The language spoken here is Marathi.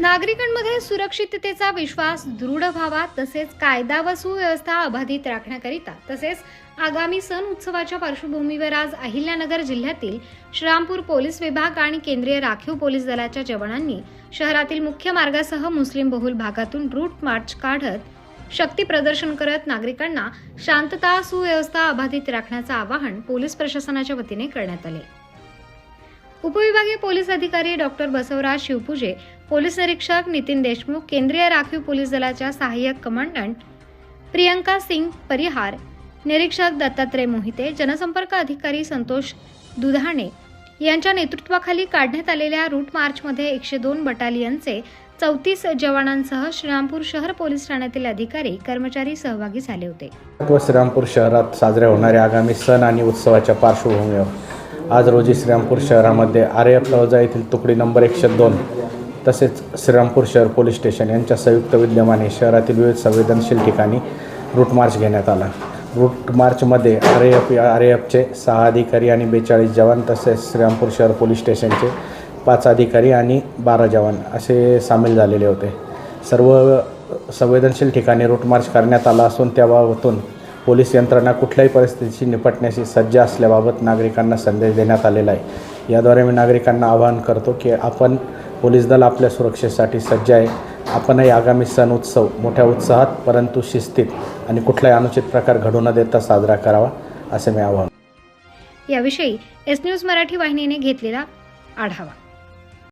नागरिकांमध्ये सुरक्षिततेचा विश्वास दृढ व्हावा तसेच कायदा व सुव्यवस्था अबाधित राखण्याकरिता तसेच आगामी सण उत्सवाच्या पार्श्वभूमीवर आज अहिल्यानगर जिल्ह्यातील श्रीरामपूर पोलीस विभाग आणि केंद्रीय राखीव पोलीस दलाच्या जवानांनी शहरातील मुख्य मार्गासह मुस्लिम बहुल भागातून रूट मार्च काढत शक्ती प्रदर्शन करत नागरिकांना शांतता सुव्यवस्था अबाधित राखण्याचं आवाहन पोलीस प्रशासनाच्या वतीने करण्यात आले. उपविभागीय पोलीस अधिकारी डॉक्टर बसवराज शिवपूजे पोलीस निरीक्षक नितीन देशमुख केंद्रीय राखीव पोलीस दलाच्या सहाय्यक कमांडंट प्रियंका सिंग परिहार निरीक्षक दत्तात्रय मोहिते जनसंपर्क अधिकारी संतोष दुधाणे यांच्या नेतृत्वाखाली काढण्यात आलेल्या रूट मार्चमध्ये एकशे दोन बटालियनचे चौतीस जवानांसह श्रीरामपूर शहर पोलीस ठाण्यातील अधिकारी कर्मचारी सहभागी झाले होते. व श्रीरामपूर शहरात साजऱ्या होणाऱ्या आगामी सण आणि उत्सवाच्या पार्श्वभूमीवर आज रोजी श्रीरामपूर शहरामध्ये आर्य प्लाझा येथील तुकडी नंबर एकशे दोन तसेच श्रीरामपूर शहर पोलीस स्टेशन यांच्या संयुक्त विद्यमाने शहरातील विविध संवेदनशील ठिकाणी रूट मार्च घेण्यात आला. रूट मार्चमध्ये आर एफ आर एफचे सहा अधिकारी आणि बेचाळीस जवान तसेच श्रीरामपूर शहर पोलीस स्टेशनचे पाच अधिकारी आणि बारा जवान असे सामील झालेले होते. सर्व संवेदनशील ठिकाणी रूट मार्च करण्यात आला असून त्याबाबतून पोलीस यंत्रणा कुठल्याही परिस्थितीशी निपटण्याशी सज्ज असल्याबाबत नागरिकांना संदेश देण्यात आलेला आहे. याद्वारे मी नागरिकांना आवाहन करतो की आपण पोलीस दल आपल्या सुरक्षेसाठी सज्ज आहे. आपणही आगामी सण उत्सव मोठ्या उत्साहात परंतु शिस्तीत आणि कुठलाही अनुचित प्रकार घडू न देता साजरा करावा असे मी आवाहन याविषयी एस न्यूज मराठी वाहिनीने घेतलेला आढावा.